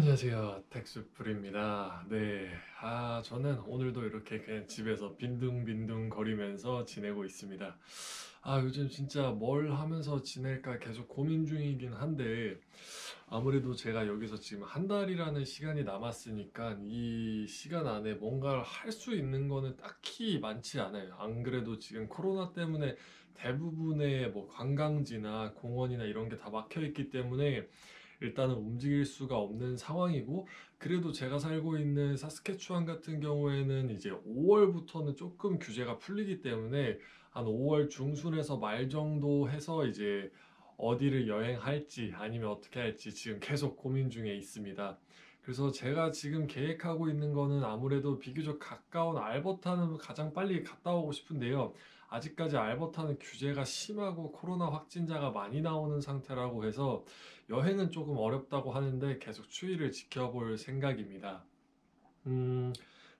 안녕하세요. 텍스풀입니다. 네. 아, 저는 오늘도 이렇게 그냥 집에서 빈둥빈둥 거리면서 지내고 있습니다. 아, 요즘 진짜 뭘 하면서 지낼까 계속 고민 중이긴 한데, 아무래도 제가 여기서 지금 한 달이라는 시간이 남았으니까 이 시간 안에 뭔가를 할 수 있는 거는 딱히 많지 않아요. 안 그래도 지금 코로나 때문에 대부분의 뭐 관광지나 공원이나 이런 게 다 막혀 있기 때문에 일단은 움직일 수가 없는 상황이고 그래도 제가 살고 있는 사스케추안 같은 경우에는 이제 5월부터는 조금 규제가 풀리기 때문에 한 5월 중순에서 말 정도 해서 이제 어디를 여행할지 아니면 어떻게 할지 지금 계속 고민 중에 있습니다. 그래서 제가 지금 계획하고 있는 거는 아무래도 비교적 가까운 알버타는 가장 빨리 갔다 오고 싶은데요. 아직까지 알버타는 규제가 심하고 코로나 확진자가 많이 나오는 상태라고 해서 여행은 조금 어렵다고 하는데 계속 추이를 지켜볼 생각입니다. 음,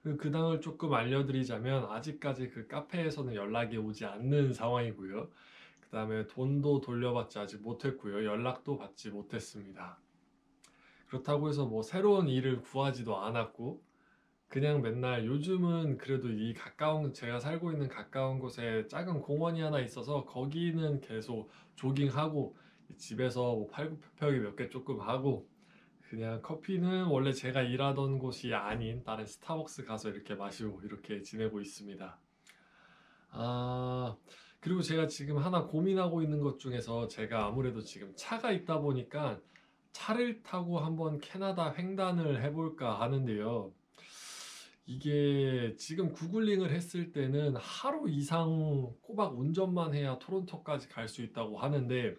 그 근황을 조금 알려드리자면 아직까지 그 카페에서는 연락이 오지 않는 상황이고요. 그 다음에 돈도 돌려받지 아직 못했고요. 연락도 받지 못했습니다. 그렇다고 해서 뭐 새로운 일을 구하지도 않았고 그냥 맨날 요즘은 그래도 이 가까운 제가 살고 있는 가까운 곳에 작은 공원이 하나 있어서 거기는 계속 조깅하고 집에서 뭐 팔굽혀펴기 몇 개 조금 하고 그냥 커피는 원래 제가 일하던 곳이 아닌 다른 스타벅스 가서 이렇게 마시고 이렇게 지내고 있습니다. 아, 그리고 제가 지금 하나 고민하고 있는 것 중에서 제가 아무래도 지금 차가 있다 보니까 차를 타고 한번 캐나다 횡단을 해볼까 하는데요. 이게 지금 구글링을 했을 때는 하루 이상 꼬박 운전만 해야 토론토까지 갈 수 있다고 하는데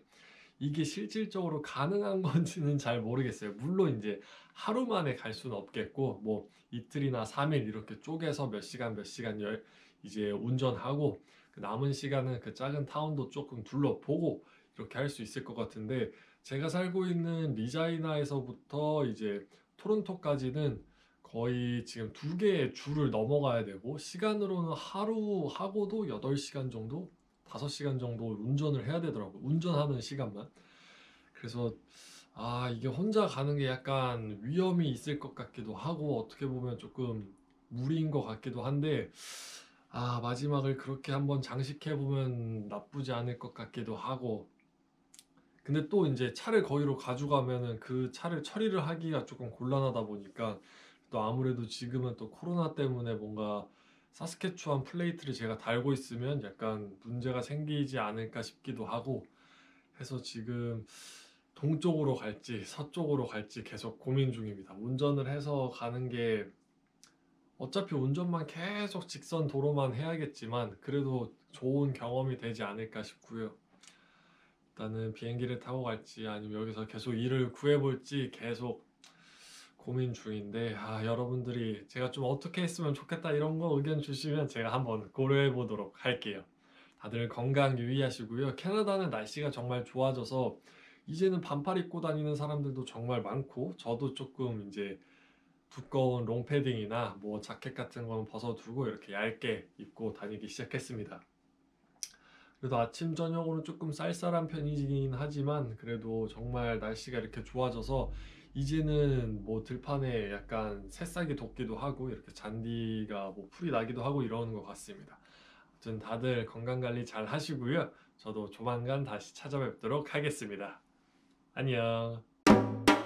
이게 실질적으로 가능한 건지는 잘 모르겠어요. 물론 이제 하루 만에 갈 수는 없겠고 뭐 이틀이나 3일 이렇게 쪼개서 몇 시간 몇 시간 열 이제 운전하고 그 남은 시간은 그 작은 타운도 조금 둘러보고 이렇게 할 수 있을 것 같은데 제가 살고 있는 리자이나에서부터 이제 토론토까지는 거의 지금 두 개의 줄을 넘어가야 되고 시간으로는 하루 하고도 8시간 정도, 5시간 정도 운전을 해야 되더라고요. 운전하는 시간만. 그래서 아, 이게 혼자 가는 게 약간 위험이 있을 것 같기도 하고 어떻게 보면 조금 무리인 것 같기도 한데 아, 마지막을 그렇게 한번 장식해 보면 나쁘지 않을 것 같기도 하고 근데 또 이제 차를 거기로 가져가면은 그 차를 처리를 하기가 조금 곤란하다 보니까 또 아무래도 지금은 또 코로나 때문에 뭔가 사스케추안 플레이트를 제가 달고 있으면 약간 문제가 생기지 않을까 싶기도 하고 해서 지금 동쪽으로 갈지 서쪽으로 갈지 계속 고민 중입니다. 운전을 해서 가는 게 어차피 운전만 계속 직선 도로만 해야겠지만 그래도 좋은 경험이 되지 않을까 싶고요. 일단은 비행기를 타고 갈지 아니면 여기서 계속 일을 구해볼지 계속 고민 중인데 아 여러분들이 제가 좀 어떻게 했으면 좋겠다 이런 거 의견 주시면 제가 한번 고려해 보도록 할게요. 다들 건강 유의하시고요. 캐나다는 날씨가 정말 좋아져서 이제는 반팔 입고 다니는 사람들도 정말 많고 저도 조금 이제 두꺼운 롱패딩이나 뭐 자켓 같은 거는 벗어두고 이렇게 얇게 입고 다니기 시작했습니다. 그래도 아침 저녁으로는 조금 쌀쌀한 편이긴 하지만 그래도 정말 날씨가 이렇게 좋아져서 이제는 뭐 들판에 약간 새싹이 돋기도 하고 이렇게 잔디가 뭐 풀이 나기도 하고 이러는 것 같습니다. 아무튼 다들 건강 관리 잘 하시고요. 저도 조만간 다시 찾아뵙도록 하겠습니다. 안녕.